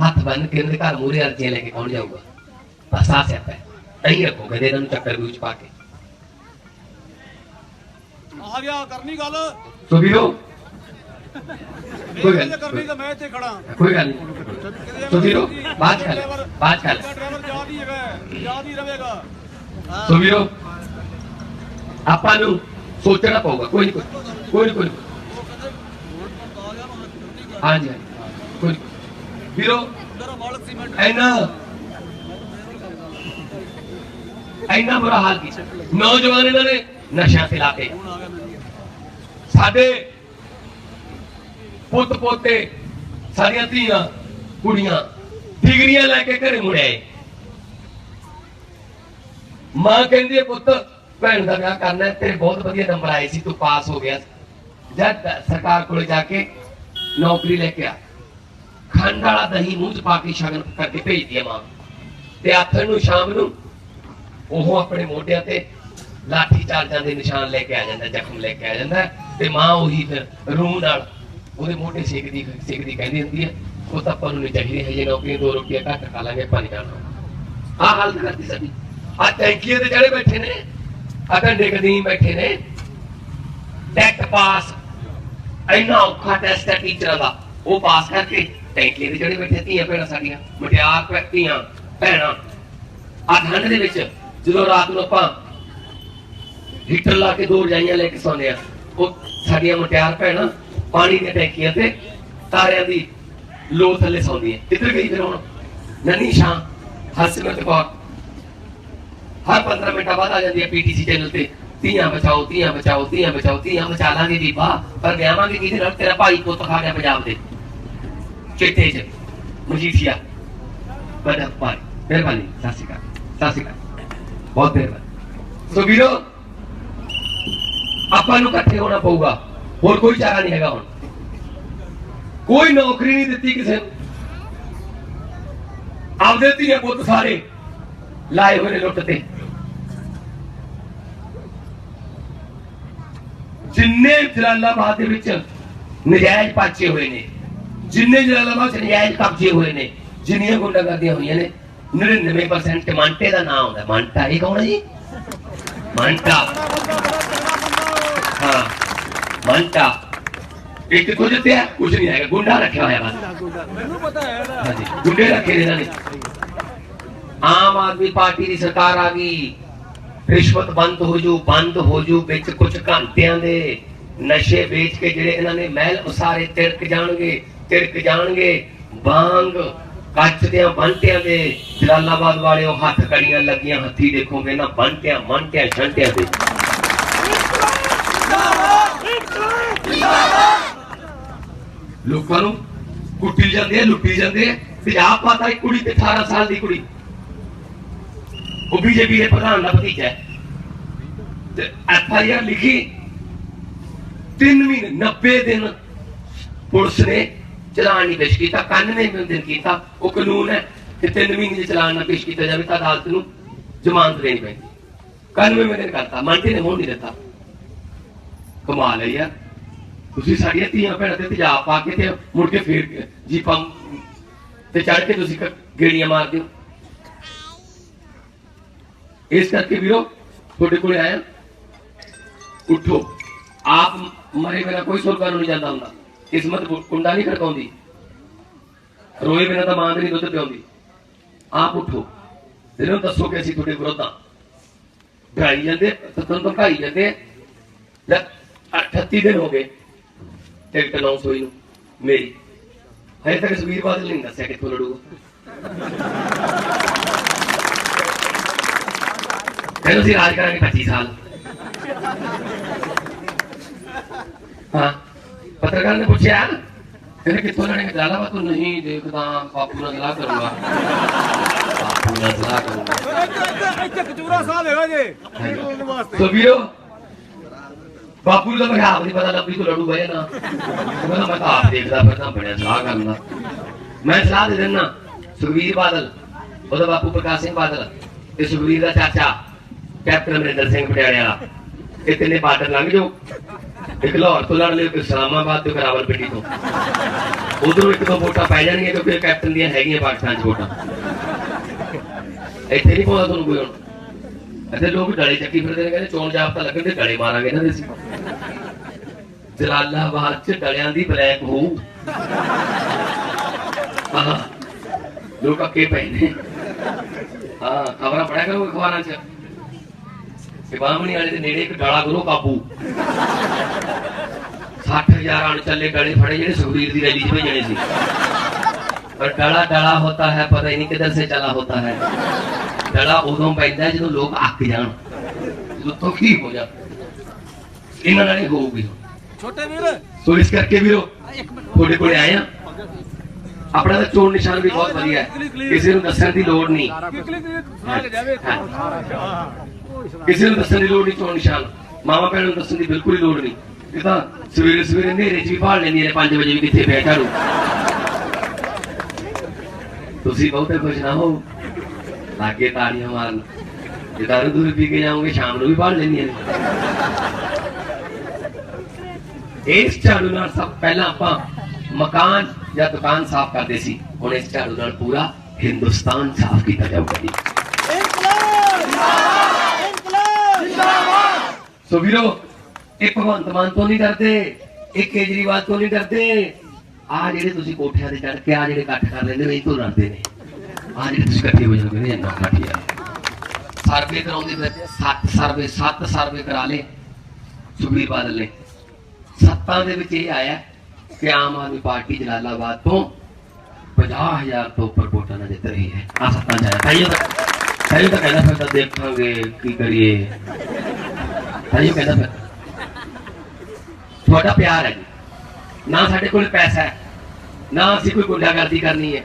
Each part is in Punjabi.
ਹੱਥ ਬੰਨ ਕੇ ਇਹਨਾਂ ਦੇ ਘਰ ਮੂਰੇ ਅਰਜ਼ੀਆਂ ਲੈ ਕੇ ਕੌਣ ਜਾਊਗਾ ਬਸ ਆ ਸਿਆਪਾ ਅਹੀਂ ਰੱਖੋ ਕਹਿੰਦੇ ਇਹਨਾਂ ਨੂੰ ਚੱਕਰ ਵਿੱਚ ਪਾ ਕੇ ਆ ਗਿਆ ਕਰਨੀ ਗੱਲ ਸੋ ਵੀਰੋ ਕੋਈ ਗੱਲ ਜੇ ਕਰਨੀ ਨਹੀਂ ਤਾਂ ਮੈਂ ਇੱਥੇ ਖੜਾ ਕੋਈ ਗੱਲ ਨਹੀਂ ਸੋ ਵੀਰੋ ਬਾਤ ਕਰ ਬਾਤ ਕਰ। ਡਰਾਈਵਰ ਯਾਦ ਹੀ ਹੈਗਾ ਯਾਦ ਹੀ ਰਹੇਗਾ ਸੋ ਵੀਰੋ ਆਪਾਂ ਨੂੰ ਸੋਚਣਾ ਪਊਗਾ ਕੋਈ ਨਹੀਂ ਕੋਈ ਨਹੀਂ ਕੋਈ ਨਹੀਂ ਹਾਂਜੀ ਕੋਈ। ਵੀਰੋ ਐਨਾ ਐਨਾ ਬੁਰਾ ਹਾਲ ਕੀਤਾ ਨੌਜਵਾਨ ਇਹਨਾਂ ਨੇ ਨਸ਼ਿਆਂ ਤੇ ਲਾ ਕੇ। ਸਾਡੇ ਪੁੱਤ ਪੋਤੇ ਸਾਡੀਆਂ ਧੀਆਂ, ਕੁੜੀਆਂ, ਡਿਗਰੀਆਂ ਲੈ ਕੇ ਘਰੇ ਮੁੜਿਆ ਆਏ। ਮਾਂ ਕਹਿੰਦੀ ਹੈ, ਪੁੱਤ, ਭੈਣ ਦਾ ਵਿਆਹ ਕਰਨਾ ਤੇਰੇ ਬਹੁਤ ਵਧੀਆ ਨੰਬਰ ਆਏ ਸੀ, ਤੂੰ ਪਾਸ ਹੋ ਗਿਆ ਜਦ ਸਰਕਾਰ ਕੋਲ ਜਾ ਕੇ ਨੌਕਰੀ ਲੈ ਕੇ ਆ। ਖੰਡ ਵਾਲਾ ਦਹੀਂ ਮੂੰਹ ਚ ਪਾ ਕੇ ਸ਼ਗਨ ਕਰਕੇ ਭੇਜਦੀ ਹੈ ਮਾਂ ਤੇ ਆਥਣ ਨੂੰ ਸ਼ਾਮ ਨੂੰ ਉਹ ਆਪਣੇ ਮੋਢਿਆਂ ਤੇ ਲਾਠੀ ਚਾਰਜਾਂ ਦੇ ਨਿਸ਼ਾਨ ਲੈ ਕੇ ਆ ਜਾਂਦਾ, ਜ਼ਖਮ ਲੈ ਕੇ ਆ ਜਾਂਦਾ ਤੇ ਮਾਂ ਉਹੀ ਫਿਰ ਰੂਹ ਨਾਲ ਉਹਦੇ ਮੋਢੇ ਸੇਕਦੀ ਸੇਕਦੀ ਕਹਿੰਦੀ ਹੁੰਦੀ ਹੈ, ਉਹ ਤਾਂ ਆਪਾਂ ਨੂੰ ਨਹੀਂ ਚਾਹੀਦੀ ਹੈ ਜੇ ਨੌਕਰੀ ਦੋ ਰੁਪਏ ਘੱਟ ਖਾ ਲਾਂਗੇ ਪਾਣੀ ਜਾਣਾ। ਆਹ ਹਾਲਤ ਕਰਦੀ ਸਾਡੀ। ਆ ਟੈਂਕੀਆਂ ਤੇ ਜਿਹੜੇ ਬੈਠੇ ਨੇ ਆ ਡੰਡੇ ਕਦੀਮ ਬੈਠੇ ਨੇ। ਟੈਕ ਪਾਸ, ਇੰਨਾ ਔਖਾ ਟੈਸਟ ਹੈ ਟੀਚਰਾਂ ਦਾ। ਉਹ ਪਾਸ ਕਰਕੇ ਟੈਂਕੀਆਂ ਤੇ ਜਿਹੜੇ ਬੈਠੇ ਧੀਆਂ ਭੈਣਾਂ ਸਾਡੀਆਂ, ਮਟਿਆਰ ਧੀਆਂ, ਭੈਣਾਂ ਆ ਠੰਡ ਦੇ ਵਿੱਚ ਜਦੋਂ ਰਾਤ ਨੂੰ ਆਪਾਂ ਹੀਟਰ ਲਾ ਕੇ ਦੋ ਰਜਾਈਆਂ ਲੈ ਕੇ ਸੌਂਦੇ ਆ ਉਹ ਸਾਡੀਆਂ ਮੁਟਿਆਰ ਭੈਣਾਂ ਪਾਣੀ ਦੀਆਂ ਟੈਂਕੀਆਂ ਤੇ ਤਾਰਿਆਂ ਦੀ ਲੋ ਥੱਲੇ ਸੌਂਦੀਆਂ। ਕਿੱਧਰ ਗਈ ਫਿਰ ਹੁਣ? ਨਨੀ ਸ਼ਾਂ ਹਸਮਤ ਕੌਰ। ਹਰ 15 ਮਿੰਟਾਂ ਬਾਅਦ ਆ ਜਾਂਦੀ ਹੈ ਪੀਟੀਸੀ ਚੈਨਲ ਤੇ। ਧੀਆਂ ਬਚਾਓ ਧੀਆਂ ਬਚਾਓ ਧੀਆਂ ਬਚਾਓ, ਧੀਆਂ ਬਚਾ ਲਾਂਗੇ ਬੀਬਾ ਪਰ ਵਿਆਹਾਂਗੇ ਕਿਹਦੇ ਨਾਲ? ਤੇਰਾ ਭਾਈ ਪੁੱਤ ਖਾ ਗਿਆ ਪੰਜਾਬ ਦੇ। ਚਿੱਟੇ ਚ ਮਜੀਠੀਆ ਬੜਾ ਭਾਈ ਮਿਹਰਬਾਨੀ ਸਤਿ ਸ਼੍ਰੀ ਅਕਾਲ ਸਤਿ ਸ਼੍ਰੀ ਅਕਾਲ ਬਹੁਤ ਮਿਹਰਬਾਨੀ ਸੋ ਵੀਰੋ ਆਪਾਂ ਨੂੰ ਇਕੱਠੇ ਹੋਣਾ ਪਊਗਾ ਹੋਰ ਕੋਈ ਚਾਰਾ ਨਹੀਂ ਹੈਗਾ ਹੁਣ ਕੋਈ ਨੌਕਰੀ ਨਹੀਂ ਦਿੱਤੀ ਕਿਸੇ ਨੂੰ ਆਪਦੇ ਧੀਏ ਪੁੱਤ ਸਾਰੇ ਲਾਏ ਹੋਏ ਨੇ ਲੁੱਟ ਤੇ ਜਿੰਨੇ ਜਲਾਲਾਬਾਦ ਦੇ ਵਿੱਚ ਨਜਾਇਜ਼ ਪਾਚੇ ਹੋਏ ਨੇ ਜਿੰਨੇ ਜਲਾਲਾਬਾਦ ਚ ਨਜਾਇਜ਼ ਕਬਜ਼ੇ ਹੋਏ ਨੇ, ਜਿੰਨੀਆਂ ਗੁੰਡਾਗਰਦੀਆਂ ਹੋਈਆਂ ਨੇ 99% ਮੰਟੇ ਦਾ ਨਾਮ ਆਉਂਦਾ। ਮੰਟਾ, ਇਹ ਕੌਣ ਹੈ ਜੀ? ਮੰਟਾ। ਹਾਂ, ਮੰਟਾ। ਇੱਕ ਕੁਝ ਤੇ ਕੁਝ ਨਹੀਂ ਹੈਗਾ, ਗੁੰਡਾ ਰੱਖਿਆ ਹੋਇਆ ਬਸ ਮੈਨੂੰ ਪਤਾ ਹੈ ਹਾਂਜੀ, ਗੁੰਡੇ ਰੱਖੇ ਨੇ ਇਹਨਾਂ ਨੇ। ਆਮ ਆਦਮੀ ਪਾਰਟੀ ਦੀ ਸਰਕਾਰ ਆ ਗਈ। ਰਿਸ਼ਵਤ ਬੰਦ ਹੋ ਜੂ, ਬੰਦ ਹੋ ਜੂ, ਵਿੱਚ ਕੁਝ ਘੰਟਿਆਂ ਦੇ ਨਸ਼ੇ ਵੇਚ ਕੇ ਜਿਹੜੇ ਇਹਨਾਂ ਨੇ ਮਹਿਲ ਉਸਾਰੇ ਤਿਰਕ ਜਾਣਗੇ ਤਿਰਕ ਜਾਣਗੇ। ਬਾਂਗ ਕੱਚ ਦੇ ਬੰਟਿਆਂ ਦੇ ਜਲਾਲਾਬਾਦ ਵਾਲਿਓ ਹੱਥ ਕੜੀਆਂ ਲੱਗੀਆਂ, ਹੱਥੀ ਦੇਖੋਗੇ ਨਾ ਬੰਟਿਆਂ, ਮੰਟਿਆਂ, ਛੰਟਿਆਂ ਦੇ ਲੋਕਾਂ ਨੂੰ ਕੁੱਟੀ ਜਾਂਦੇ ਲੁੱਟੀ ਜਾਂਦੇ ਆ। ਤੇ ਆਪ ਪਤਾ ਇੱਕ ਕੁੜੀ ਤੇ 18 ਸਾਲ ਦੀ ਕੁੜੀ। ਉਹ ਬੀਜੇਪੀ ਦੇ ਪ੍ਰਧਾਨ ਦਾ ਭਤੀਜਾ ਹੈ। ਤੇ ਐਫ ਆਈ ਆਰ ਲਿਖੀ 3 ਮਹੀਨੇ 90 ਦਿਨ ਪੁਲਿਸ ਨੇ ਚਲਾਨ ਨਹੀਂ ਪੇਸ਼ ਕੀਤਾ 91 ਦਿਨ ਕੀਤਾ, ਉਹ ਕਾਨੂੰਨ ਹੈ ਕਿ 3 ਮਹੀਨੇ ਦੇ ਚਲਾਨ ਨਾ ਪੇਸ਼ ਕੀਤਾ ਜਾਵੇ ਤਾਂ ਅਦਾਲਤ ਨੂੰ ਜ਼ਮਾਨਤ ਦੇਣੀ ਪੈਂਦੀ। 91 ਦਿਨ ਕਰਤਾ ਮੰਡੀ ਨੇ ਹੋਣ ਨਹੀਂ ਦਿੱਤਾ। ਕਮਾਲ ਹੈ ਯਾਰ। ਤੁਸੀਂ ਸਾਡੀਆਂ ਧੀਆਂ ਭੈਣਾਂ ਤੇ ਤੇਜ਼ਾਬ ਪਾ ਕੇ ਤੇ ਮੁੜ ਕੇ ਫੇਰ ਜੀਪਾਂ ਤੇ ਚੜ ਕੇ ਤੁਸੀਂ ਗੇੜੀਆਂ ਮਾਰਦੇ ਹੋ। ਇਸ ਕਰਕੇ ਵੀਰੋ, ਤੁਹਾਡੇ ਕੋਲ ਆਇਆ। ਉੱਠੋ। ਆਪ ਮਰੇ ਮੇਰਾ ਕੋਈ ਸੁਰਗਾ ਨੂੰ ਨਹੀਂ ਜਾਂਦਾ ਹੁੰਦਾ। ਕਿਸਮਤ ਕੁੰਡਾ ਨਹੀਂ ਖੜਕਾਉਂਦੀ। ਰੋਏ ਬਿਨਾਂ ਤਾਂ ਮਾਂ ਦੇ ਨਹੀਂ ਦੁੱਧ ਪਿਆਉਂਦੀ। ਆਪ ਉਠੋ। ਇਹਨਾਂ ਦੱਸੋ ਕਿ ਅਸੀਂ ਤੁਹਾਡੇ ਵਿਰੋਧ। ਹਾਂ ਢਾਈ ਜਾਂਦੇ, ਤਾਂ ਤੁਹਾਨੂੰ ਧਮਕਾਈ ਜਾਂਦੇ ਲੈ 38 ਦਿਨ ਹੋ ਗਏ। ਟਿਕਟ ਅਨਾਉਂਸ ਹੋਈ ਨੂੰ। ਮੇਰੀ। ਹਜੇ ਤੱਕ ਸੁਖਬੀਰ ਬਾਦਲ ਨਹੀਂ ਦੱਸਿਆ ਕਿੱਥੋਂ ਲੜੂਗਾ। ਕਹਿੰਦੇ ਅਸੀਂ ਰਾਜ ਕਰਾਂਗੇ 25 ਸਾਲ। ਹਾਂ। ਪੱਤਰਕਾਰ ਨੇ ਪੁੱਛਿਆ ਕਹਿੰਦੇ ਕਿੱਥੋਂ ਲੜੇਗਾ ਜਲਾਲਾਬਾਦ ਤੋਂ ਨਹੀਂ ਦੇਖਦਾ ਬਾਪੂ ਨਾਲ ਸਲਾਹ ਕਰੂੰਗਾ। ਬਾਪੂ ਨਾਲ ਸਲਾਹ ਕਰੂੰਗਾ। ਇੱਥੇ ਕਚੂਰਾ ਸਾਹ ਹੈਗਾ ਜੇ। ਵਾਸਤੇ। ਸੋ ਵੀਰੋ ਬਾਪੂ ਦਾ ਮੈਂ ਆਪ ਨਹੀਂ ਪਤਾ ਲੱਭੀ ਕੋ ਲੜੂ ਬਏ ਨਾ। ਮੈਂ ਕਿਹਾ ਮੈਂ ਤਾਂ ਆਪ ਦੇਖਦਾ ਫਿਰ ਤਾਂ ਬੜਿਆ ਸਲਾਹ ਕਰਨਾ ਮੈਂ ਸਲਾਹ ਦੇ ਦਿੰਦਾ ਸੁਖਵੀਰ ਬਾਦਲ ਉਹਦਾ ਬਾਪੂ ਪ੍ਰਕਾਸ਼ ਸਿੰਘ ਬਾਦਲ ਤੇ ਸੁਖਵੀਰ ਦਾ ਚਾਚਾ ਕੈਪਟਨ ਅਮਰਿੰਦਰ ਸਿੰਘ ਪਟਿਆਲੇ ਵਾਲਾ। ਇਹ ਤਿੰਨੇ ਬਾਰਡਰ ਲੰਘ ਜਾਓ। ਇੱਕ ਲਾਹੌਰ ਤੋਂ ਲੜ ਲਿਓ, ਇੱਕ ਇਸਲਾਮਾਬਾਦ ਤੇ ਇੱਕ ਰਾਵਲਪਿੰਡੀ ਤੋਂ। ਉਧਰੋਂ ਇੱਕ ਦੋ ਵੋਟਾਂ ਪੈ ਜਾਣਗੀਆਂ ਕਿਉਂਕਿ ਕੈਪਟਨ ਦੀਆਂ ਹੈਗੀਆਂ ਪਾਕਿਸਤਾਨ 'ਚ ਵੋਟਾਂ। ਇੱਥੇ ਨਹੀਂ ਪਹੁੰਚਦਾ ਤੁਹਾਨੂੰ ਕੋਈ ਹੁਣ। ਇੱਥੇ ਲੋਕ ਡਲੇ ਚੱਕੀ ਫਿਰਦੇ ਨੇ, ਕਹਿੰਦੇ ਚੋਣ ਜਾਬਤਾ ਲੱਗਣ ਤੇ ਡਲੇ ਮਾਰਾਂਗੇ ਇਹਨਾਂ ਦੇ ਅਸੀਂ। ਜਲਾਲਾਬਾਦ 'ਚ ਡਲਿਆਂ ਦੀ ਬਲੈਕ ਹੋਊ ਹਾਂ ਲੋਕ ਅੱਕੇ ਪਏ ਨੇ। ਹਾਂ ਖਬਰਾਂ ਪੜਿਆ ਕਰੋ ਅਖਬਾਰਾਂ 'ਚ? ਬਾਹਮਣੀ ਵਾਲੇ ਦੇ ਨੇੜੇ ਇੱਕ ਡਾਲਾ ਗੁਰੂ ਕਾਬੂ 60000 ਅਣ ਚੱਲੇ ਡਲੇ ਫੜੇ ਜਿਹੜੇ ਸੁਖਬੀਰ ਦੀ ਰੈਲੀ 'ਚ ਭੇਜਣੇ ਸੀ। ਪਰ ਡਾਲਾ ਡਾਲਾ ਹੋਤਾ ਹੈ ਪਤਾ ਹੀ ਨਹੀਂ ਕਿੱਧਰ ਸੇ ਚਲਾ ਹੋਤਾ ਹੈ। ਡਾਲਾ ਉਦੋਂ ਪੈਂਦਾ ਜਦੋਂ ਲੋਕ ਅੱਕ ਜਾਣ। ਜਦੋਂ ਦੁਖੀ ਹੋ ਜਾਣ। ਇਹਨਾਂ ਨਾਲ ਹੀ ਹੋਊਗੀ। ਛੋਟੇ ਵੀਰ। ਸੋ ਇਸ ਕਰਕੇ ਵੀਰੋ ਤੁਹਾਡੇ ਕੋਲੇ ਆਏ ਆ ਆਪਣਾ ਤਾਂ ਚੋਣ ਨਿਸ਼ਾਨ ਵੀ ਬਹੁਤ ਵਧੀਆ ਹੈ। ਕਿਸੇ ਨੂੰ ਦੱਸਣ ਦੀ ਲੋੜ ਨਹੀਂ। ਕਿਸੇ ਨੂੰ ਦੱਸਣ ਦੀ ਲੋੜ ਨਹੀਂ ਚੋਣ ਨਿਸ਼ਾਨ ਮਾਵਾ ਭੈਣ ਨੂੰ ਦੱਸਣ ਦੀ ਬਿਲਕੁਲ ਹੀ ਲੋੜ ਨਹੀਂ। ਇਹ ਤਾਂ ਸਵੇਰੇ ਸਵੇਰੇ ਹਨੇਰੇ 'ਚ ਵੀ ਭਾਲ ਲੈਂਦੀਆਂ ਨੇ 5 ਵਜੇ ਵੀ ਕਿੱਥੇ ਪਿਆ ਝਾੜੂ ਤੁਸੀਂ ਬਹੁਤੇ ਖੁਸ਼ ਨਾ ਹੋ ਲਾਗੇ ਤਾੜੀਆਂ ਮਾਰਨ। ਜੇ ਦਾਰੂ ਦੂਰ ਪੀ ਕੇ ਜਾਓਗੇ, ਸ਼ਾਮ ਨੂੰ ਵੀ ਭਾਲ ਲੈਂਦੀਆਂ ਨੇ। ਇਸ ਝਾੜੂ ਨਾਲ ਸਭ ਪਹਿਲਾਂ ਆਪਾਂ ਮਕਾਨ ਜਾਂ ਦੁਕਾਨ ਸਾਫ਼ ਕਰਦੇ ਸੀ। ਹੁਣ ਇਸ ਝਾੜੂ ਨਾਲ ਪੂਰਾ ਹਿੰਦੁਸਤਾਨ ਸਾਫ਼ ਕੀਤਾ ਜਾਊਗਾ ਸੋ ਵੀਰੋ, ਇਹ ਭਗਵੰਤ ਮਾਨ ਤੋਂ ਨਹੀਂ ਡਰਦੇ, ਇਹ ਕੇਜਰੀਵਾਲ ਤੋਂ ਨਹੀਂ ਡਰਦੇ। ਆ ਜਿਹੜੇ ਤੁਸੀਂ ਕੋਠਿਆਂ ਤੇ ਚੜ ਕੇ ਆ ਜਿਹੜੇ ਇਕੱਠ ਕਰ ਲੈਂਦੇ ਨੇ, ਇਹ ਤੋਂ ਡਰਦੇ ਨੇ। ਆ ਜਿਹੜੇ ਤੁਸੀਂ ਇਕੱਠੇ ਹੋ ਜਾਂਦੇ ਨੇ ਇੰਨਾ ਇਕੱਠ ਸਰਵੇ ਕਰਾਉਂਦੇ ਫਿਰ ਸੱਤ ਸਰਵੇ ਸੱਤ ਸਰਵੇ ਕਰਾ ਲੇ ਸੁਖਬੀਰ ਬਾਦਲ ਨੇ। ਸੱਤਾਂ ਦੇ ਵਿੱਚ ਇਹ ਆਇਆ ਕਿ ਆਮ ਆਦਮੀ ਪਾਰਟੀ ਜਲਾਲਾਬਾਦ ਤੋਂ 50000 ਤੋਂ ਉੱਪਰ ਵੋਟਾਂ ਨਾਲ ਜਿੱਤ ਰਹੀ ਹੈ। ਆ ਸੱਤਾਂ ਚ ਤਾਂ ਤਾਈਓ ਤਾਂ ਕਹਿੰਦਾ ਫਿਰ ਤਾਂ ਦੇਖਾਂਗੇ ਕੀ ਕਰੀਏ। ਤਾਈਓ ਕਹਿੰਦਾ ਫਿਰ ਤੁਹਾਡਾ ਪਿਆਰ ਹੈ ਜੀ। ਨਾ ਸਾਡੇ ਕੋਲ ਪੈਸਾ ਹੈ, ਨਾ ਅਸੀਂ ਕੋਈ ਗੁੰਡਾਗਰਦੀ ਕਰਨੀ ਹੈ,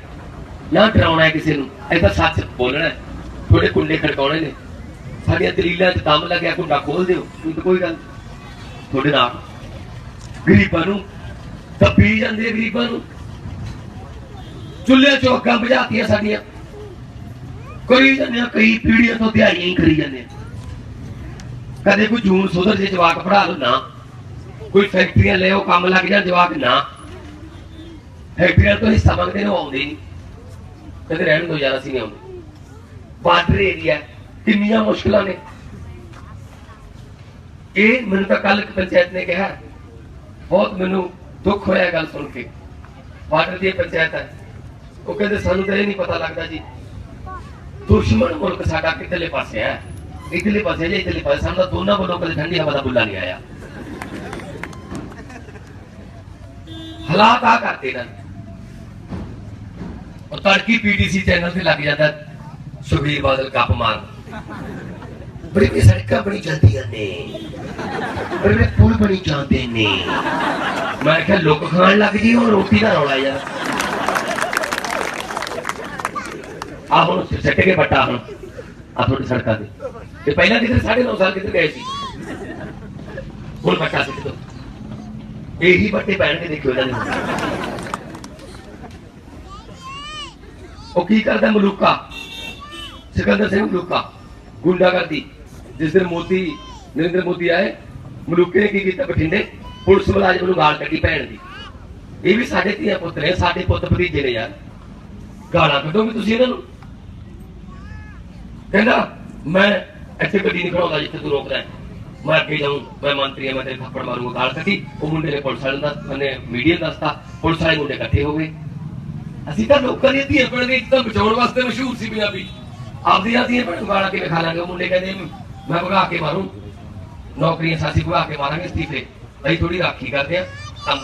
ਨਾ ਡਰਾਉਣਾ ਹੈ ਕਿਸੇ ਨੂੰ। ਇਹ ਤਾਂ ਸੱਚ ਬੋਲਣਾ ਹੈ। ਤੁਹਾਡੇ ਕੁੰਡੇ ਖੜਕਾਉਣੇ ਨੇ। ਸਾਡੀਆਂ ਦਲੀਲਾਂ 'ਚ ਦਮ ਲੱਗਿਆ, ਕੁੰਡਾ ਖੋਲ ਦਿਓ। ਕੋਈ ਗੱਲ। ਨਹੀਂ। ਤੁਹਾਡੇ ਨਾਲ ਗਰੀਬਾਂ ਨੂੰ ਦੱਬੀ ਜਾਂਦੇ ਗਰੀਬਾਂ ਨੂੰ। ਚੁੱਲ੍ਹੇ ਚੌਕਾਂ ਬੁਝਾਤੀਆਂ ਸਾਡੀਆਂ ਕਰੀ ਜਾਂਦੇ ਆ, ਕਈ ਪੀੜ੍ਹੀਆਂ ਤੋਂ ਦਿਹਾੜੀਆਂ ਹੀ ਕਰੀ ਜਾਂਦੇ ਆ। ਕਦੇ ਕੋਈ ਜੂਨ ਸੁਧਰ ਜੇ ਜਵਾਕ ਪੜਾ ਲਓ ਨਾ। ਕੋਈ ਫੈਕਟਰੀਆਂ ਲੈ ਉਹ ਕੰਮ ਲੱਗ ਜਾਣ ਜਵਾਕ ਨਾ। ਫੈਕਟਰੀਆਂ ਤੋਂ ਹਿੱਸਾ ਮੰਗਦੇ ਨੇ ਆਉਂਦੇ ਨਹੀਂ ਕਦੇ ਰਹਿਣ ਦੋ ਯਾਰ, ਅਸੀਂ ਨਹੀਂ ਆਉਂਦੇ। ਬਾਰਡਰ ਏਰੀਆ ਕਿੰਨੀਆਂ ਮੁਸ਼ਕਲਾਂ ਨੇ। ਇਹ ਮੈਨੂੰ ਤਾਂ ਕੱਲ ਪੰਚਾਇਤ ਨੇ ਕਿਹਾ, ਬਹੁਤ ਮੈਨੂੰ ਦੁੱਖ ਹੋਇਆ ਗੱਲ ਸੁਣ ਕੇ। ਬਾਰਡਰ ਦੀ ਇਹ ਪੰਚਾਇਤ ਹੈ। ਉਹ ਕਹਿੰਦੇ, ਸਾਨੂੰ ਤਾਂ ਇਹ ਨਹੀਂ ਪਤਾ ਲੱਗਦਾ ਜੀ। ਦੁਸ਼ਮਣ ਮੁਲਕ ਸਾਡਾ ਕਿੱਧਰਲੇ ਪਾਸੇ ਹੈ। ਇਧਰਲੇ ਪਾਸੇ ਜਾਂ ਇਧਰਲੇ ਪਾਸੇ, ਸਾਨੂੰ ਤਾਂ ਦੋਨਾਂ ਵੱਲੋਂ ਕਦੇ ਠੰਡੀ ਹਵਾ ਦਾ ਬੁੱਲਾ ਨਹੀਂ ਆਇਆ। ਹਾਲਾਤ ਆ ਕਰਦੇ ਨਾ। ਉਹ ਤੜਕੀ ਪੀਟੀਸੀ ਚੈਨਲ ਤੇ ਲੱਗ ਜਾਂਦਾ ਸੁਖਬੀਰ ਬਾਦਲ ਕੱਪ ਮਾਰ ਬੜੀ ਬੜੀ ਸੜਕਾਂ ਬਣੀ ਜਾਂਦੀਆਂ ਨੇ। ਬੜੇ ਬੜੇ ਪੁਲ ਬਣੀ ਜਾਂਦੇ ਨੇ। ਮੈਂ ਕਿਹਾ, ਲੁੱਕ ਖਾਣ ਲੱਗ ਜੀ ਉਹ ਰੋਟੀ ਦਾ ਰੌਲਾ ਯਾਰ। ਆ ਹੁਣ ਸਿੱਟ ਕੇ ਬੱਟਾ ਹੁਣ। ਆ ਤੁਹਾਡੀ ਸੜਕਾਂ ਤੇ। ਤੇ ਪਹਿਲਾਂ ਕਿਤੇ 9.5 ਸਾਲ ਕਿੱਧਰ ਗਏ ਸੀ? ਹੁਣ ਬੱਟਾ ਸਿੱਟ ਦੋ ਇਹੀ ਬੱਟੇ ਪੈਣ ਕੇ ਦੇਖਿਓ ਇਹਨਾਂ ਨੇ। ਉਹ ਕੀ ਕਰਦਾ ਮਲੂਕਾ? ਸਿਕੰਦਰ ਸਿੰਘ ਮਲੂਕਾ, ਗੁੰਡਾਗਰਦੀ। ਜਿਸ ਦਿਨ ਮੋਦੀ, ਨਰਿੰਦਰ ਮੋਦੀ ਆਏ, ਮਲੂਕੇ ਨੇ ਕੀ ਕੀਤਾ ਬਠਿੰਡੇ? ਪੁਲਿਸ ਮੁਲਾਜ਼ਮ ਨੂੰ ਗਾਲ ਕੱਢੀ ਭੈਣ ਦੀ। ਇਹ ਵੀ ਸਾਡੇ ਧੀਆ ਪੁੱਤ ਨੇ, ਸਾਡੇ ਪੁੱਤ ਭਤੀਜੇ ਨੇ ਯਾਰ। ਗਾਲਾਂ ਕੱਢੋਗੇ ਤੁਸੀਂ ਇਹਨਾਂ ਨੂੰ? ਕਹਿੰਦਾ, ਮੈਂ ਇੱਥੇ ਗੱਡੀ ਨਹੀਂ ਖੜਾਉਂਦਾ ਜਿੱਥੇ ਤੂੰ ਰੋਕਦਾ ਮੈਂ ਅੱਗੇ ਜਾਊਂ, ਮੈਂ ਮੰਤਰੀ ਹਾਂ, ਮੈਂ ਤੇਰੇ ਥੱਪੜ ਮਾਰੂੰਗਾ, ਗਾਲ ਕੱਢੀ। ਉਹ ਮੁੰਡੇ ਨੇ ਪੁਲਿਸ ਵਾਲੇ ਦਾ ਨੇ ਮੀਡੀਆ ਦੱਸਤਾ। ਪੁਲਿਸ ਵਾਲੇ ਮੁੰਡੇ ਇਕੱਠੇ ਹੋ ਗਏ। ਅਸੀਂ ਤਾਂ ਲੋਕਾਂ ਦੀਆਂ ਧੀਆਂ ਭੈਣਾਂ ਦੀ ਇੱਜ਼ਤ ਬਚਾਉਣ ਵਾਸਤੇ ਮਸ਼ਹੂਰ ਸੀ ਪੰਜਾਬੀ। ਆਪਦੀਆਂ ਧੀਆਂ ਭੈਣਾਂ ਨੂੰ ਗਾਲਾਂ ਕਿਵੇਂ ਖਾ ਲਾਂਗੇ? ਮੁੰਡੇ ਕਹਿੰਦੇ, ਮੈਂ ਭਗਾ ਕੇ ਮਾਰੂੰ। ਨੌਕਰੀਆਂ ਸਾਸੀ ਭਗਾ ਕੇ ਮਾਰਾਂਗੇ ਅਸਤੀਫੇ। ਅਸੀਂ ਥੋੜੀ ਰਾਖੀ ਕਰਦੇ ਆ ਤਾਂ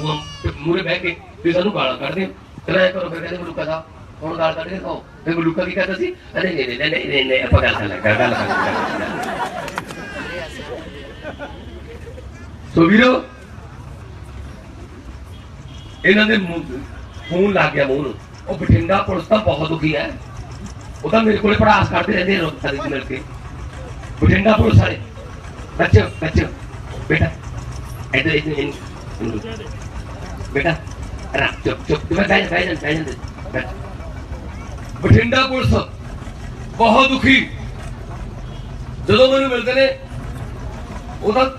ਮੂਰੇ ਬਹਿ ਕੇ ਵੀ ਸਾਨੂੰ ਗਾਲਾਂ ਕੱਢਦੇ ਤੇ ਐ ਕਰੋ, ਫਿਰ ਕਹਿੰਦੇ ਮਲੂਕਾ ਸਾਹਿਬ ਹੁਣ ਗਾਲ ਕੱਢ ਕੇ ਖਾਓ ਤੇ ਕੀ ਕਰਦਾ ਸੀ? ਅਰੇ ਨਹੀਂ ਨਹੀਂ ਨਹੀਂ ਨਹੀਂ ਆਪਾਂ ਗੱਲ ਕਰ ਲੈ ਗੱਲ ਕਰ ਸੋ ਵੀਰੋ, ਇਹਨਾਂ ਦੇ ਮੂੰਹ ਲੱਗ ਗਿਆ ਮੂੰਹ ਨੂੰ। ਉਹ ਬਠਿੰਡਾ ਪੁਲਿਸ ਤਾਂ ਬਹੁਤ ਦੁਖੀ ਹੈ। ਉਹ ਤਾਂ ਮੇਰੇ ਕੋਲੇ ਪੜਾਸ ਕਰਦੇ ਰਹਿੰਦੇ ਨੇ ਰੋਜ਼ ਸਾਰੀ ਮਿਲ ਕੇ। ਬਠਿੰਡਾ ਪੁਲਿਸ ਵਾਲੇ ਬੱਚੋ ਬੱਚੋ ਬੇਟਾ, ਇੱਧਰ ਇੱਧਰ ਬੇਟਾ ਰਾ ਚੁੱਪ ਚੁੱਪ ਬੈਠ ਬੈਠ ਬੈਠ ਬੈਠ। ਬਠਿੰਡਾ ਪੁਲਿਸ ਬਹੁਤ ਦੁਖੀ। ਜਦੋਂ ਮੈਨੂੰ ਮਿਲਦੇ ਨੇ, ਉਹਦਾ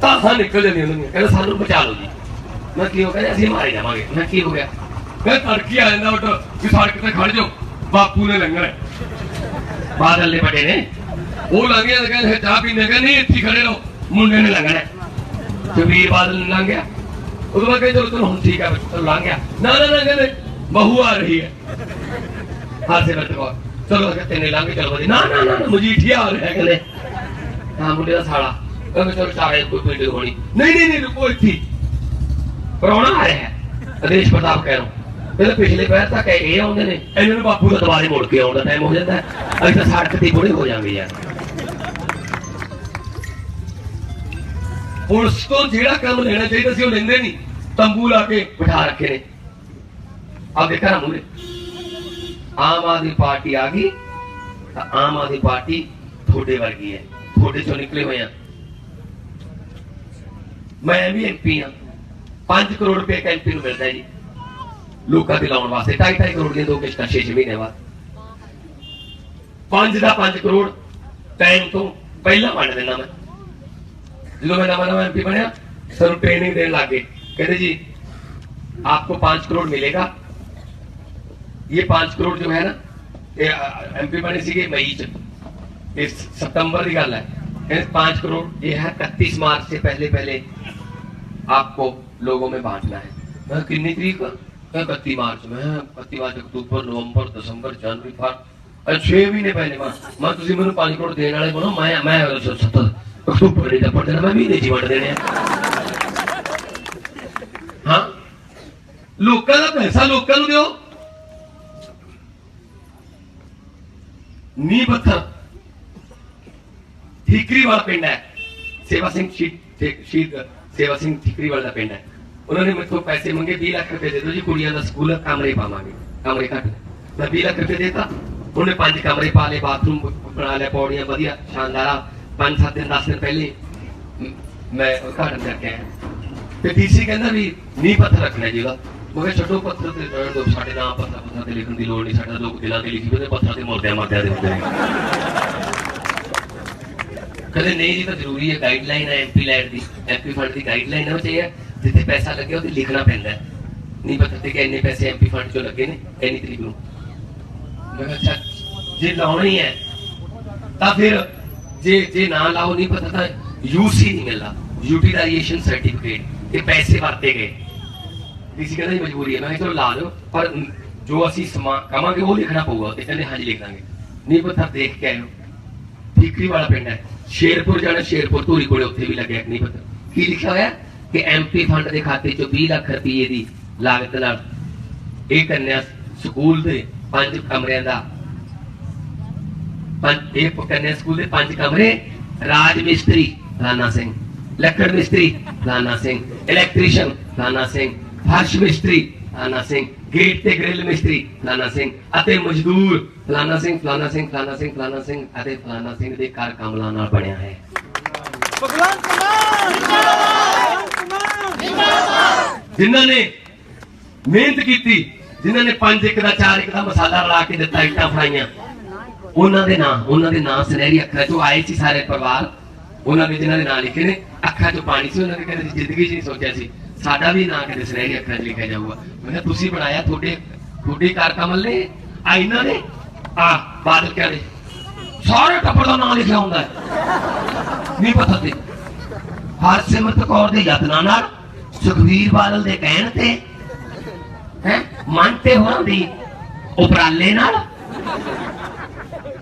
ਤਾਂ ਹਾਂ ਨਿਕਲ ਜਾਂਦੀ ਉਹਨਾਂ ਦੀਆਂ ਕਹਿੰਦਾ ਸਾਨੂੰ ਬਚਾ ਲਓ ਜੀ। ਮੈਂ ਕੀ ਹੋ ਗਿਆ ਅਸੀਂ ਮਾਰੇ ਜਾਵਾਂਗੇ। ਮੈਂ ਕੀ ਹੋ ਗਿਆ? ਮੈਂ ਤੜਕੀ ਆ ਜਾਂਦਾ ਉੱਠ ਕਿ ਸੜਕ ਤੇ ਖੜ ਜਾਓ। ਬਾਪੂ ਨੇ ਲੰਘਣਾ ਬਾਦਲ ਨੇ ਬੜੇ ਨੇ। ਉਹ ਲੰਘਿਆ ਕਹਿੰਦੇ, ਚਾਹ ਪੀਣੇ ਕਹਿੰਦੇ, ਨਹੀਂ, ਇੱਥੇ ਖੜੇ ਰਹੋ। ਮੁੰਡੇ ਨੇ ਲੰਘਣਾ ਹੈ। ਤੇ ਵੀਰ ਬਾਦਲ ਨੇ ਲੰਘ ਗਿਆ। ਉਦੋਂ ਬਾਅਦ ਕਹਿੰਦੇ, ਚਲੋ ਚਲੋ, ਹੁਣ ਠੀਕ ਹੈ ਲੰਘ ਗਿਆ। ਨਾ ਨਾ ਨਾ, ਕਹਿੰਦੇ, ਬਹੂ ਆ ਰਹੀ ਹੈ। ਹਾਸੇ ਵਿੱਚ ਕੋ ਚਲੋ ਕਹਿੰਦੇ ਨੇ ਲੰਘ ਚਲੋ ਨਾ ਨਾ ਨਾ ਮਜੀਠੀਆ ਆ ਰਿਹਾ ਕਹਿੰਦੇ। ਹਾਂ, ਮੁੰਡੇ ਦਾ ਸਾਲਾ। ਕਹਿੰਦੇ, ਚਲੋ, ਚਾਹੇ ਕੋਈ ਪਿੰਡ ਹੋਣੀ। ਨਹੀਂ ਨਹੀਂ ਨਹੀਂ ਰੁਕੋ ਇੱਥੇ। ਪ੍ਰਾਹੁਣਾ ਆ ਹੈ। ਅਦੇਸ਼ ਪ੍ਰਤਾਪ ਕਹਿ ਰਹਾ। ਇਹਦੇ ਪਿਛਲੇ ਪੈਰ ਤੱਕ ਇਹ ਆਉਂਦੇ ਨੇ। ਇਹਨਾਂ ਨੂੰ ਬਾਪੂ ਦਾ ਦੁਬਾਰੇ ਮੁੜ ਕੇ ਆਉਣ ਦਾ ਟਾਈਮ ਹੋ ਜਾਂਦਾ ਅਸੀਂ ਤਾਂ ਸੜਕ ਤੇ ਬੁੜੇ ਹੋ ਜਾਵਾਂਗੇ ਯਾਰ। ਪੁਲਿਸ ਤੋਂ ਜਿਹੜਾ ਕੰਮ ਲੈਣਾ ਚਾਹੀਦਾ ਸੀ, ਉਹ ਲੈਂਦੇ ਨਹੀਂ। ਤੰਬੂ ਲਾ ਕੇ ਬਿਠਾ ਰੱਖੇ ਨੇ। ਆਪਦੇ ਘਰਾਂ ਮੂਹਰੇ ਆਮ ਆਦਮੀ ਪਾਰਟੀ ਆ ਗਈ ਤਾਂ ਆਮ ਆਦਮੀ ਪਾਰਟੀ ਤੁਹਾਡੇ ਵਰਗੀ ਹੈ ਤੁਹਾਡੇ ਚੋਂ ਨਿਕਲੇ ਹੋਏ ਆ ਮੈਂ ਵੀ ਐਮਪੀ ਆ 5 ਕਰੋੜ ਰੁਪਏ ਇੱਕ ਐਮਪੀ ਨੂੰ ਮਿਲਦਾ ਹੈ ਜੀ ਲੋਕਾਂ ਦੇ ਲਾਉਣ ਵਾਸਤੇ 2.5 ਕਰੋੜ ਦੀਆਂ ਦੋ ਕਿਸ਼ਤਾਂ 6 ਮਹੀਨੇ ਬਾਅਦ 5 ਦਾ 5 ਕਰੋੜ ਟਾਈਮ ਤੋਂ ਪਹਿਲਾਂ ਵੰਡ ਦੇਣਾ ਮੈਂ ਜਦੋਂ मैं नवा नवा एमपी बनया सर ट्रेनिंग देने लगे कहते जी आपको पांच करोड़ मिलेगा ये पांच करोड़ जो है ना एमपी बने सी मई च इस सितंबर की गल है कहते पांच करोड़ ये है इकतीस मार्च से पहले पहले आपको लोगों में बांटना है मैं कितनी तरीक इकतीस मार्च में इकतीस मार्च अक्टूबर नवंबर दिसंबर जनवरी फरवरी अरे छह महीने पहले मैं मैं ਤੁਸੀਂ ਮੈਨੂੰ 5 ਕਰੋੜ ਦੇਣ ਵਾਲੇ ਬਣੋ ਮੈਂ ਮੈਂ 70 ਅਕਤੂਬਰ ਦੇ ਪੜ ਦੇਣਾ ਮੈਂ ਮਹੀਨੇ ਜੀ ਵੰਡ ਦੇਣੇ ਆ ਹਾਂ ਲੋਕਾਂ ਦਾ ਪੈਸਾ ਲੋਕਾਂ ਨੂੰ ਦਿਓ ਨੀ ਪੱਥਰ। ਠੀਕਰੀ ਵਾਲਾ ਪਿੰਡ ਹੈ। ਸੇਵਾ ਸਿੰਘ ਸ਼ਹੀਦ ਸੇਵਾ ਸਿੰਘ ਠੀਕਰੀ ਵਾਲਾ ਪਿੰਡ ਹੈ। ਉਹਨਾਂ ਨੇ ਮੇਰੇ ਤੋਂ ਪੈਸੇ ਮੰਗੇ 20 ਲੱਖ ਰੁਪਏ ਦੇ ਦਿਓ ਜੀ, ਕੁੜੀਆਂ ਦਾ ਸਕੂਲ, ਕਮਰੇ ਪਾਵਾਂਗੇ। ਕਮਰੇ ਘੱਟ। ਮੈਂ 20 ਲੱਖ ਰੁਪਏ ਦੇਤਾ। ਉਹਨੇ ਪੰਜ ਕਮਰੇ ਪਾ ਲਏ, ਬਾਥਰੂਮ ਬਣਾ ਲਿਆ, ਪੌੜੀਆਂ ਵਧੀਆ, ਸ਼ਾਨਦਾਰ ਪੰਜ ਸੱਤ ਦਿਨ 10 ਦਿਨ ਪਹਿਲੇ ਮੈਂ ਉਦਘਾਟਨ ਕਰਕੇ ਆਇਆ। ਤੇ ਡੀਸੀ ਕਹਿੰਦਾ ਵੀ ਨੀ ਪੱਥਰ ਰੱਖਣਾ ਜੀ ਉਹਦਾ। ਮੈਂ ਕਿਹਾ ਛੱਡੋ ਪੱਥਰ ਤੇ ਰਹਿਣ ਦਿਓ, ਸਾਡੇ ਨਾਮ ਪੱਥਰ ਪੱਥਰ ਤੇ ਲਿਖਣ ਦੀ ਲੋੜ ਨਹੀਂ ਸਾਡਾ ਲੋਕ ਦਿਲਾਂ ਤੇ ਲਿਖੀ ਉਹਦੇ ਪੱਥਰਾਂ ਤੇ ਮੁਰਦਿਆਂ ਮਰਦਿਆਂ ਦੇ ਹੁੰਦੇ ਨੇ। ਕਦੇ ਨਹੀਂ ਜੀ ਤਾਂ ਜ਼ਰੂਰੀ ਹੈ ਗਾਈਡਲਾਈਨ ਹੈ ਐਮਪੀ ਲੈਟ ਦੀ ਐਮਪੀ ਫੰਡ ਦੀ ਗਾਈਡਲਾਈਨ ਹੋ ਚਾਹੀਏ ਜਿੱਥੇ ਪੈਸਾ ਲੱਗਿਆ ਉਹਤੇ ਲਿਖਣਾ ਪੈਂਦਾ ਹੈ। ਨਹੀਂ ਪਤਾ ਤੇ ਕਿ ਇੰਨੇ ਪੈਸੇ ਐਮਪੀ ਫੰਡ ਚੋਂ ਲੱਗੇ ਨੇ ਇੰਨੀ ਤਰੀਕ ਨੂੰ। ਮੈਂ ਅੱਛਾ ਜੇ ਲਾਉਣੀ ਹੈ ਤਾਂ ਫਿਰ ਜੇ ਜੇ ਨਾ ਲਾਓ ਨਹੀਂ ਪਤਾ ਤਾਂ ਯੂਸੀ ਨਹੀਂ ਮਿਲਦਾ ਯੂਟਿਲਾਈਜੇਸ਼ਨ ਸਰਟੀਫਿਕੇਟ ਇਹ ਪੈਸੇ ਵਰਤੇ ਗਏ। ਡੀਸੀ ਕਹਿੰਦਾ ਜੀ ਮਜਬੂਰੀ ਹੈ, ਮੈਂ ਕਿਹਾ ਚਲੋ ਲਾ ਦਿਓ, ਪਰ ਜੋ ਅਸੀਂ ਸਮਾ ਕਵਾਂਗੇ ਉਹ ਲਿਖਣਾ ਪਊਗਾ ਤੇ ਕਹਿੰਦੇ ਹਾਂਜੀ ਲਿਖ ਦਾਂਗੇ। ਨਹੀਂ ਪਤਾ ਦੇਖ ਕੇ ਆਇਓ। ਠੀਕਰੀ ਵਾਲਾ ਪਿੰਡ ਹੈ। ਸ਼ੇਰਪੁਰ ਜਾਣਾ, ਸ਼ੇਰਪੁਰ ਧੂਰੀ ਕੋਲੇ ਉੱਥੇ ਵੀ ਲੱਗਿਆ ਨਹੀਂ ਪਤਾ ਕੀ ਲਿਖਿਆ ਹੋਇਆ? ਕਿ ਐਮਪੀ ਫੰਡ ਦੇ ਖਾਤੇ ਚੋਂ 20 ਲੱਖ ਰੁਪਏ ਦੀ ਲਾਗਤ ਨਾਲ ਇਹ ਕੰਨਿਆ ਸਕੂਲ ਦੇ ਪੰਜ ਕਮਰਿਆਂ ਦਾ ਪੰਜ, ਇਹ ਕੰਨਿਆ ਸਕੂਲ ਦੇ ਪੰਜ ਕਮਰੇ, ਰਾਜ ਮਿਸਤਰੀ ਰਾਣਾ ਸਿੰਘ, ਲੱਕੜ ਮਿਸਤਰੀ ਰਾਣਾ ਸਿੰਘ ਇਲੈਕਟ੍ਰੀਸ਼ੀਅਨ ਰਾਣਾ ਸਿੰਘ ਫਰਸ਼ ਮਿਸਤਰੀ ਫਲਾਣਾ ਸਿੰਘ ਗੇਟ ਤੇ ਗ੍ਰਿਲ ਮਿਸਤਰੀ ਫਲਾਣਾ ਸਿੰਘ ਅਤੇ ਮਜ਼ਦੂਰ ਫਲਾਨਾ ਸਿੰਘ ਫਲਾਨਾ ਸਿੰਘ ਫਲਾਨਾ ਸਿੰਘ ਫਲਾਨਾ ਸਿੰਘ ਅਤੇ ਫਲਾਨਾ ਸਿੰਘ ਦੇ ਘਰ ਕਾਮਲਾ ਨਾਲ ਬਣਿਆ ਹੈ। ਭਗਵਾਨ ਜਿਨ੍ਹਾਂ ਨੇ ਮਿਹਨਤ ਕੀਤੀ ਜਿਨ੍ਹਾਂ ਨੇ ਪੰਜ ਇੱਕ ਦਾ ਚਾਰ ਇੱਕ ਦਾ ਮਸਾਲਾ ਰਲਾ ਕੇ ਦਿੱਤਾ ਇੱਟਾਂ ਫੜਾਈਆਂ ਉਹਨਾਂ ਦੇ ਨਾਂ ਉਹਨਾਂ ਦੇ ਨਾਂ ਸੁਨਹਿਰੀ ਅੱਖਰਾਂ 'ਚੋਂ ਆਏ ਸੀ ਸਾਰੇ ਪਰਿਵਾਰ। ਉਹਨਾਂ ਦੇ ਜਿਨ੍ਹਾਂ ਦੇ ਨਾਂ ਲਿਖੇ ਨੇ ਅੱਖਾਂ 'ਚੋਂ ਪਾਣੀ ਸੀ ਉਹਨਾਂ ਨੇ ਕਹਿੰਦੇ ਜ਼ਿੰਦਗੀ 'ਚ ਨਹੀਂ ਸੋਚਿਆ ਸੀ। ਸਾਡਾ ਵੀ ਨਾਂ ਕਦੇ ਸੁਨਹਿਰੀ ਅੱਖਾਂ 'ਚ ਲਿਖਿਆ ਜਾਊਗਾ। ਮੈਂ ਕਿਹਾ, ਤੁਸੀਂ ਬਣਾਇਆ ਤੁਹਾਡੇ ਤੁਹਾਡੇ ਘਰ ਕਮਲ ਨੇ, ਆ ਇਹਨਾਂ ਨੇ? ਆ, ਬਾਦਲ ਕਹਿੰਦੇ ਸਾਰੇ ਟੱਬਰ ਦਾ ਨਾਂ ਲਿਖਿਆ ਹੁੰਦਾ ਹੈ। ਨਹੀਂ ਪਤਾ ਤੇ। ਹਰਸਿਮਰਤ ਕੌਰ ਦੇ ਯਤਨਾਂ ਨਾਲ ਸੁਖਵੀਰ ਬਾਦਲ ਦੇ ਕਹਿਣ ਤੇ, ਹੈ, ਮਨ ਤੇ ਹੋਰਾਂ ਦੀ ਉਪਰਾਲੇ ਨਾਲ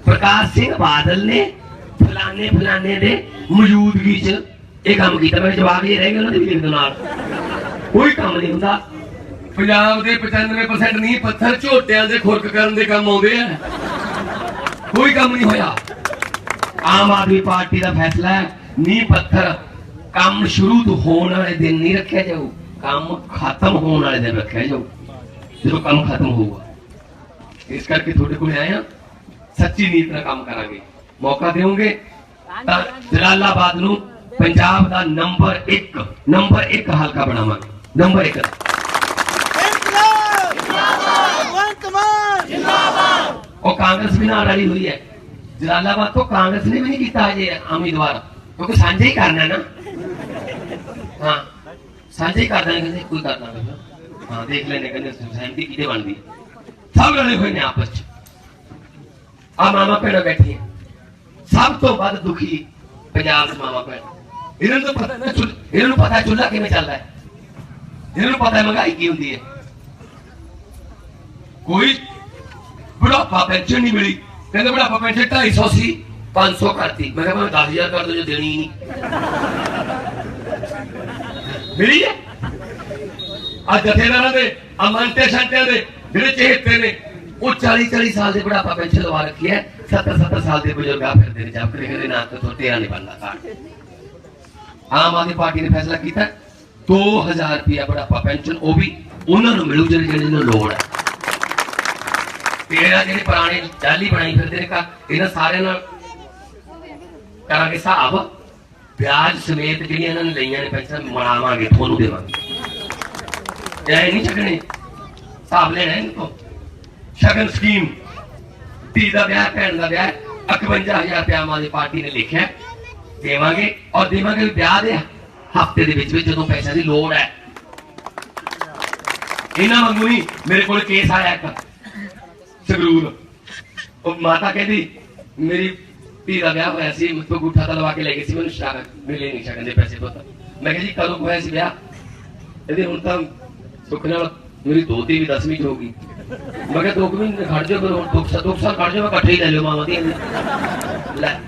ਪ੍ਰਕਾਸ਼ ਸਿੰਘ ਬਾਦਲ ਨੇ ਫਲਾਣੇ ਫਲਾਣੇ ਦੇ ਮੌਜੂਦਗੀ 'ਚ ਇਹ ਕੰਮ ਕੀਤਾ। ਮੇਰੇ ਜਵਾਬ ਇਹ ਰਹਿ ਗਿਆ ਉਹਨਾਂ ਦੇ ਵੀ ਲਿਖ ਨਾਲ। ਕੋਈ ਕੰਮ ਨਹੀਂ ਹੁੰਦਾ। ਪੰਜਾਬ ਦੇ 95% ਨਹੀਂ ਪੱਥਰ ਝੋਟਿਆਂ ਦੇ ਖੁਰਕ ਕਰਨ ਦੇ ਕੰਮ ਆਉਂਦੇ ਆ। ਕੋਈ ਕੰਮ ਨਹੀਂ ਹੋਇਆ। ਆਮ ਆਦਮੀ ਪਾਰਟੀ ਦਾ ਫੈਸਲਾ ਹੈ ਨੀ ਪੱਥਰ ਕੰਮ ਸ਼ੁਰੂ ਤੋਂ ਹੋਣ ਵਾਲੇ ਦਿਨ ਨਹੀਂ ਰੱਖਿਆ ਜਾਊ। ਕੰਮ ਖਤਮ ਹੋਣ ਵਾਲੇ ਦਿਨ ਰੱਖਿਆ ਜਾਊ। ਜਦੋਂ ਕੰਮ ਖਤਮ ਹੋਊਗਾ। ਇਸ ਕਰਕੇ ਤੁਹਾਡੇ ਕੋਲ ਆਏ ਆ ਸੱਚੀ ਨੀਤ ਨਾਲ ਕੰਮ ਕਰਾਂਗੇ। ਮੌਕਾ ਦੇਵੋਗੇ ਤਾਂ ਜਲਾਲਾਬਾਦ ਨੂੰ ਪੰਜਾਬ ਦਾ ਨੰਬਰ 1 ਨੰਬਰ 1 ਹਲਕਾ ਬਣਾਵਾਂਗੇ। ਨੰਬਰ 1 ਉਹ ਕਾਂਗਰਸ ਵੀ ਨਾਲ ਰਲੀ ਹੋਈ ਹੈ ਜਲਾਲਾਬਾਦ ਤੋਂ ਕਾਂਗਰਸ ਨੇ ਵੀ ਨਹੀਂ ਕੀਤਾ ਜੇ ਉਮੀਦਵਾਰ ਕਿਉਂਕਿ ਸਾਂਝੇ ਹੀ ਕਰਨਾ ਨਾ ਹਾਂ ਸਾਂਝੇ ਹੀ ਕਰਦਾ ਕਹਿੰਦੇ ਕੋਈ ਕਰਦਾ ਨਹੀਂ ਹਾਂ ਦੇਖ ਲੈਣੇ ਕਹਿੰਦੇ ਸਹਿਮਤੀ ਕਿਤੇ ਬਣਦੀ ਸਭ ਰਲੇ ਹੋਏ ਨੇ ਆਪਸ ਵਿੱਚ ਆ ਮਾਮਾ ਭੈਣਾਂ ਬੈਠੀਆਂ ਸਭ ਤੋਂ ਵੱਧ ਦੁਖੀ ਪੰਜਾਬ ਦੇ ਮਾਮਾ ਭੈਣ ਇਹਨਾਂ ਨੂੰ ਪਤਾ ਇਹਨਾਂ ਨੂੰ ਪਤਾ ਚੁੱਲਾ ਕਿਵੇਂ ਚੱਲਦਾ ਹੈ ਇਹਨਾਂ ਨੂੰ ਪਤਾ ਹੈ ਮਹਿੰਗਾਈ ਕੀ ਹੁੰਦੀ ਹੈ? ਕੋਈ ਬੁਢਾਪਾ ਪੈਨਸ਼ਨ ਨਹੀਂ ਮਿਲੀ। ਕਹਿੰਦੇ ਬੁਢਾਪਾ ਪੈਨਸ਼ਨ 250 ਸੀ 500 ਕਰਤੀ। ਮੈਂ ਕਿਹਾ ਮੈਂ 10000 ਕਰ ਦੋ ਜੋ ਦੇਣੀ ਨਹੀਂ। ਮਿਲੀ ਹੈ? ਆ ਜਥੇਦਾਰਾਂ ਦੇ ਅਮਨਤੇ ਸ਼ੰਟਿਆਂ ਦੇ ਜਿਹੜੇ ਚੇਤੇ ਨੇ, ਉਹ 40 40 ਸਾਲ ਦੇ ਬੁਢਾਪਾ ਪੈਨਸ਼ਨ ਲਵਾ ਰੱਖੀ ਹੈ। 70 70 ਸਾਲ ਦੇ ਬਜ਼ੁਰਗ ਆ ਫਿਰਦੇ ਨੇ ਜਦ ਕਰੇ ਕਹਿੰਦੇ, ਨਾ ਤਾਂ ਤੇਰਾ ਨਹੀਂ ਬਣਦਾ ਕਾਰਡ ਆਮ ਆਦਮੀ ਪਾਰਟੀ ਨੇ ਫੈਸਲਾ ਕੀਤਾ। 2000 ਰੁਪਇਆ ਬੁਢਾਪਾ ਪੈਨਸ਼ਨ, ਉਹ ਵੀ ਉਹਨਾਂ ਨੂੰ ਮਿਲੂ ਜਿਹੜੇ ਜਿਹੜੇ ਨੂੰ ਲੋੜ ਹੈ। ਤੇਰਾ ਜਿਹੜੇ ਪੁਰਾਣੇ ਜਾਲੀ ਬਣਾਈ ਫਿਰਦੇ ਨੇ ਕਾ ਇਹਨਾਂ ਸਾਰਿਆਂ ਨਾਲ ਕਰਾਂਗੇ ਹਿਸਾਬ। ਵਿਆਜ ਸਮੇਤ ਜਿਹੜੀਆਂ ਇਹਨਾਂ ਨੇ ਲਈਆਂ ਨੇ ਪੈਨਸ਼ਨ, ਮਨਾਵਾਂਗੇ, ਤੁਹਾਨੂੰ ਦੇਵਾਂਗੇ। ਇਹ ਨਹੀਂ ਛੱਡਣੇ। ਹਿਸਾਬ ਲੈਣਾ ਇਹਨਾਂ ਤੋਂ ਸ਼ਗਨ ਸਕੀਮ ਧੀ ਦਾ ਵਿਆਹ, ਭੈਣ ਦਾ ਵਿਆਹ 51000 ਰੁਪਇਆ ਆਮ ਆਦਮੀ ਪਾਰਟੀ ਨੇ ਲਿਖਿਆ। ਦੇਵਾਂਗੇ ਔਰ ਦੇਵਾਂਗੇ ਵਿਆਹ ਦੇ ਹਫ਼ਤੇ ਦੇ ਵਿੱਚ ਵਿੱਚ ਜਦੋਂ ਪੈਸਿਆਂ ਦੀ ਲੋੜ ਹੈ। ਇਹਨਾਂ ਵਾਂਗੂ ਹੀ ਮੇਰੇ ਕੋਲ ਕੇਸ ਆਇਆ ਇੱਕ। ਸੰਗਰੂਰ। ਉਹ ਮਾਤਾ ਕਹਿੰਦੀ, ਮੇਰੀ ਧੀ ਦਾ ਵਿਆਹ ਹੋਇਆ ਸੀ ਮੈਨੂੰ ਗੁੱਠਾ ਤਾਂ ਕੇ ਲੈ ਗਈ ਸੀ, ਮੈਨੂੰ ਸ਼ਗਨ ਮਿਲੇ ਨਹੀਂ ਸ਼ਗਨ ਦੇ ਪੈਸੇ ਪੁੱਤ। ਮੈਂ ਕਿਹਾ ਜੀ, ਕਦੋਂ ਹੋਇਆ ਸੀ ਵਿਆਹ? ਇਹਦੇ ਹੁਣ ਤਾਂ ਸੁੱਖ ਨਾਲ ਮੇਰੀ ਦੋਤੀ ਵੀ 10ਵੀਂ ਚ ਹੋ ਗਈ। ਮੈਂ ਕਿਹਾ ਦੋ ਮਹੀਨੇ ਖੜ ਜਾਓ ਫਿਰ, ਹੁਣ ਦੁੱਖ ਦੁੱਖ ਸਾਲ ਖੜ ਜਾਓ, ਮੈਂ ਇਕੱਠੇ ਹੀ ਲੈ ਲਿਓ ਮਾਵਾਂ ਦੀ ਲੈ।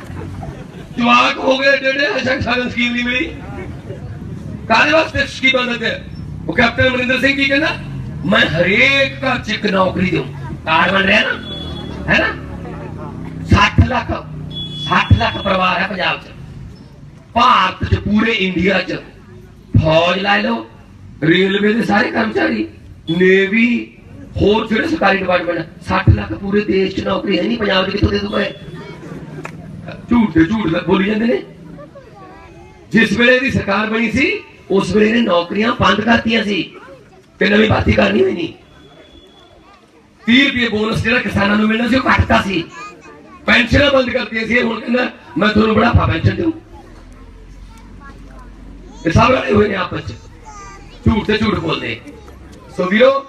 ਜਵਾਕ ਹੋ ਗਏ ਡੇਡੇ ਅਸ਼ਕ ਸ਼ਗਨ ਸਕੀਮ ਨਹੀਂ ਮਿਲੀ। ਕਾਹਦੇ ਵਾਸਤੇ ਸਕੀਮ ਬੰਦ ਹੈ ਉਹ ਕੈਪਟਨ ਅਮਰਿੰਦਰ ਸਿੰਘ ਕੀ ਕਹਿੰਦਾ? ਮੈਂ ਹਰੇਕ ਘਰ ਚ ਇੱਕ ਨੌਕਰੀ ਦਊਂ। ਕਾਰਡ ਬਣ ਰਿਹਾ ਨਾ? ਹੈ ਨਾ? 60 ਲੱਖ 60 ਲੱਖ ਪਰਿਵਾਰ ਹੈ ਪੰਜਾਬ ਚ। ਭਾਰਤ ਚ, ਪੂਰੇ ਇੰਡੀਆ ਚ। ਫੌਜ ਲੈ ਲਓ, ਰੇਲਵੇ ਦੇ ਸਾਰੇ ਕਰਮਚਾਰੀ, ਨੇਵੀ, ਹੋਰ ਜਿਹੜੇ ਸਰਕਾਰੀ ਡਿਪਾਰਟਮੈਂਟ 60 ਲੱਖ ਪੂਰੇ ਦੇਸ਼ ਚ ਨੌਕਰੀ ਹੈ ਨਹੀਂ, ਪੰਜਾਬ ਚ ਕਿੱਥੋਂ ਦੇ ਦੂਗਾ ਝੂਠ ਝੂਠ ਬੋਲੀ ਜਾਂਦੇ ਨੇ। ਜਿਸ ਵੇਲੇ ਦੀ ਸਰਕਾਰ ਬਣੀ ਸੀ ਉਸ ਵੇਲੇ ਨੇ ਨੌਕਰੀਆਂ ਬੰਦ ਕਰਤੀਆਂ ਸੀ ਤੇ ਨਵੀਂ ਭਰਤੀ ਕਰਨੀ ਹੋਈ ਨਹੀਂ। 30 ਰੁਪਏ ਬੋਨਸ ਜਿਹੜਾ ਕਿਸਾਨਾਂ ਨੂੰ ਮਿਲਣਾ ਸੀ ਉਹ ਘਟਦਾ ਸੀ। ਪੈਨਸ਼ਨਾਂ ਬੰਦ ਕਰਤੀਆਂ ਸੀ। ਹੁਣ ਕਹਿੰਦਾ, ਮੈਂ ਤੁਹਾਨੂੰ ਬੜਾ ਪੈਨਸ਼ਨ ਦੇਉ ਇਹ ਸਭ ਰਲੇ ਹੋਏ ਨੇ ਆਪਸ ਚ। ਝੂਠ ਤੇ ਝੂਠ ਬੋਲਦੇ। ਸੋ ਵੀਰੋ,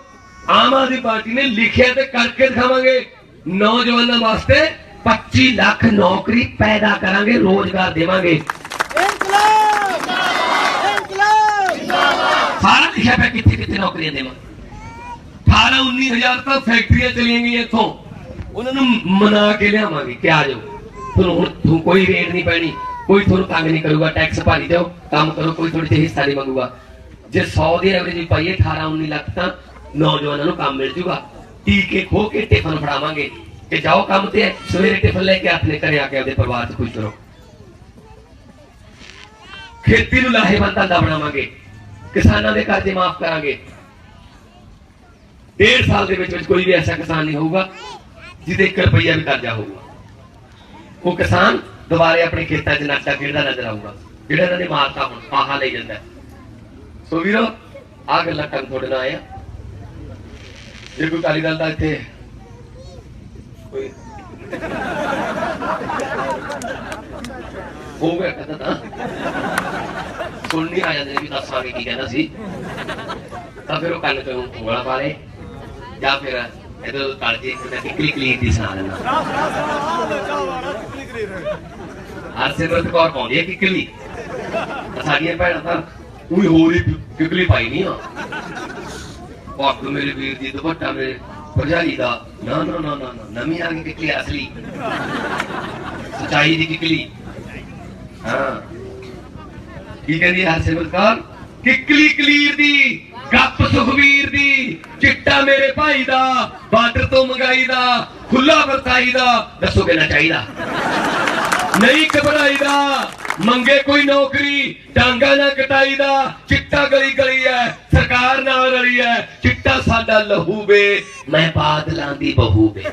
ਆਮ ਆਦਮੀ ਪਾਰਟੀ ਨੇ ਲਿਖਿਆ ਤੇ ਕਰਕੇ ਦਿਖਾਵਾਂਗੇ, ਨੌਜਵਾਨਾਂ ਵਾਸਤੇ 25 ਲੱਖ ਨੌਕਰੀ ਪੈਦਾ ਕਰਾਂਗੇ, ਰੋਜ਼ਗਾਰ ਦੇਵਾਂਗੇ। ਸਾਰਾ ਲਿਖਿਆ ਪਿਆ ਕਿੱਥੇ ਕਿੱਥੇ ਨੌਕਰੀਆਂ ਦੇਵਾਂ? 18 19000 ਤਾਂ ਫੈਕਟਰੀਆਂ ਚਲੀਆਂ ਗਈਆਂ ਇੱਥੋਂ। ਉਹਨਾਂ ਨੂੰ ਮਨਾ ਕੇ ਲਿਆਵਾਂਗੇ, ਕਿ ਆ ਜਾਓ। ਤੁਹਾਨੂੰ ਹੁਣ ਤੁਹਾਨੂੰ ਕੋਈ ਰੇਟ ਨਹੀਂ ਪੈਣੀ। ਕੋਈ ਤੁਹਾਨੂੰ ਤੰਗ ਨਹੀਂ ਕਰੂਗਾ ਟੈਕਸ ਭਾਰੀ ਦਿਓ ਕੰਮ ਕਰੋ, ਕੋਈ ਥੋੜੀ ਜਿਹੀ ਹਿੱਸਾ ਨਹੀਂ ਮੰਗੂਗਾ। ਜੇ 100 ਦੀ ਐਵਰੇਜ ਪਾਈਏ 18 19 ਲੱਖ ਤਾਂ ਨੌਜਵਾਨਾਂ ਨੂੰ ਕੰਮ ਮਿਲ ਜੂਗਾ। ਟੀਕੇ ਖੋ ਕੇ ਟਿਫਨ ਫੜਾਵਾਂਗੇ। ਕਿ ਜਾਓ ਕੰਮ ਤੇ, ਸਵੇਰੇ ਟਿਫਨ ਲੈ ਕੇ ਆਪਣੇ ਘਰੇ ਆ ਕੇ ਆਪਦੇ ਪਰਿਵਾਰ 'ਚ ਖੁਸ਼ ਰਹੋ। ਖੇਤੀ ਨੂੰ ਲਾਹੇਵੰਦ ਧੰਦਾ ਬਣਾਵਾਂਗੇ। ਕਿਸਾਨਾਂ ਦੇ ਕਰਜ਼ੇ ਮਾਫ ਕਰਾਂਗੇ। ਡੇਢ ਸਾਲ ਦੇ ਵਿੱਚ ਵਿੱਚ ਕੋਈ ਵੀ ਐਸਾ ਕਿਸਾਨ ਨਹੀਂ ਹੋਊਗਾ, ਜਿਹਦੇ 1 ਰੁਪਈਆ ਵੀ ਕਰਜ਼ਾ ਹੋਊਗਾ। ਉਹ ਕਿਸਾਨ ਦੁਬਾਰੇ ਆਪਣੇ ਖੇਤਾਂ 'ਚ ਨਾਟਾ ਖੇਡਦਾ ਨਜ਼ਰ ਆਊਗਾ, ਜਿਹੜਾ ਇਹਨਾਂ ਨੇ ਮਾਰਤਾ ਹੁਣ, ਆਹਾ ਲਈ ਜਾਂਦਾ। ਸੋ ਵੀਰੋ ਆ ਗੱਲਾਂ ਕਰਨ ਤੁਹਾਡੇ ਨਾਲ ਆਇਆ ਜੇ ਕੋਈ ਕਾਲੀ ਦਲ ਦਾ ਇੱਥੇ ਕੋਈ ਹੋਊਗਾ ਕਹਤਾ ਤਾਂ। ਸੁਣ ਨਹੀਂ ਆ ਜਾਂਦੇ ਵੀ ਦੱਸਾਂਗੇ ਕੀ ਕਹਿੰਦਾ ਸੀ। ਤਾਂ ਫਿਰ ਉਹ ਕੰਨ ਤੇ ਉਂਗਲਾਂ ਪਾ ਲੇ ਜਾਂ ਫਿਰ ਇਹਦੇ ਤਲ ਜੀ ਕਿਕਲੀ ਕਲੀ ਦੀ ਸੁਣਾ ਦਿੰਦਾ। ਹਰਸਿਮਰਤ ਕੌਰ ਪਾਉਂਦੀ ਹੈ ਕਿਕਲੀ। ਸਾਡੀਆਂ ਭੈਣਾਂ ਤਾਂ ਉਹੀ ਹੋਰ ਹੀ ਕਿਕਲੀ ਪਾਈ ਨਹੀਂ ਆ। ਪੱਗ ਮੇਰੇ ਵੀਰ ਦੀ ਦੁਪੱਟਾ ਮੇਰੇ ਭਰਜਾਈ ਦਾ। ਨਾ ਨਾ ਨਾ ਨਾ ਨਾ, ਨਵੀਂ ਆ ਗਈ ਕਿਕਲੀ ਅਸਲੀ। ਸਚਾਈ ਦੀ ਕਿਕਲੀ। ਹਾਂ। ਕੀ ਕਹਿੰਦੀ ਹੈ ਹਰਸਿਮਰਤ ਕੌਰ? ਕਿਕਲੀ ਕਲੀਰ ਦੀ, ਗੱਪ ਸੁਖਵੀਰ ਦੀ, ਚਿੱਟਾ ਮੇਰੇ ਭਾਈ ਦਾ, ਬਾਰਡਰ ਤੋਂ ਮੰਗਾਈ ਦਾ ਖੁੱਲਾ ਵਰਤਾਈ ਦਾ, ਦੱਸੋ ਕਿੰਨਾ ਚਾਹੀਦਾ? ਨਹੀਂ ਘਬਰਾਈ ਦਾ, ਮੰਗੇ ਕੋਈ ਨੌਕਰੀ, ਡਾਂਗਾ ਨਾ ਕਟਾਈ ਦਾ, ਚਿੱਟਾ ਗਲੀ ਗਲੀ ਹੈ, ਸਰਕਾਰ ਨਾਲ ਰਲੀ ਹੈ, ਚਿੱਟਾ ਸਾਡਾ ਲਹੂ ਵੇ, ਮੈਂ ਬਾਦਲਾਂ ਦੀ ਬਹੂ ਵੇ।